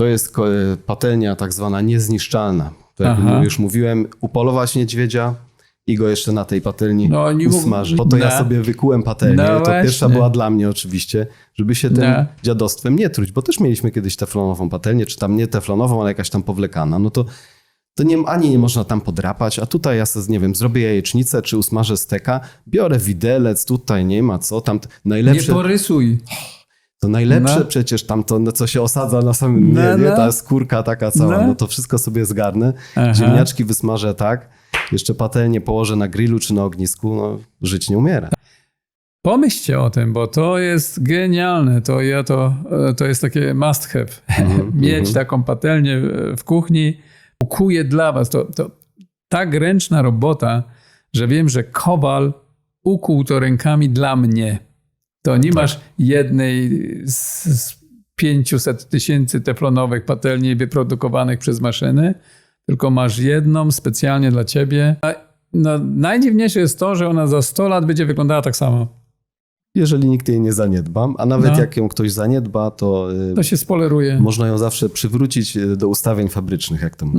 To jest patelnia tak zwana niezniszczalna. To jak Aha. już mówiłem, upolować niedźwiedzia i go jeszcze na tej patelni No, usmażyć. Po to ja No. sobie wykułem patelnię. No to właśnie. pierwsza była dla mnie oczywiście, żeby się tym No. dziadostwem nie truć, bo też mieliśmy kiedyś teflonową patelnię, czy tam nie teflonową, ale jakaś tam powlekana. No to to nie, ani nie można tam podrapać, a tutaj ja sobie, nie wiem, zrobię jajecznicę, czy usmażę steka, biorę widelec, tutaj nie ma co, tam t- Nie najlepsze, porysuj. To najlepsze No. przecież tam to, no, co się osadza na samym No, dnie, nie, no. ta skórka taka cała, No. no to wszystko sobie zgarnę, Aha. ziemniaczki wysmażę tak, jeszcze patelnię położę na grillu czy na ognisku, no żyć nie umiera. Pomyślcie o tym, bo to jest genialne. To, ja to, e, to jest takie must have. Mhm, Mieć mhm. taką patelnię e, w kuchni. Ukuję dla was. To, to tak ręczna robota, że wiem, że Kowal ukuł to rękami dla mnie. To nie masz jednej z, z 500 tysięcy teflonowych patelni wyprodukowanych przez maszyny, tylko masz jedną specjalnie dla ciebie. A, No, najdziwniejsze jest to, że ona za 100 lat będzie wyglądała tak samo. Jeżeli nikt jej nie zaniedbam, a nawet No. jak ją ktoś zaniedba, to, y, To się spoleruje. można ją zawsze przywrócić y, do ustawień fabrycznych, jak to mówię.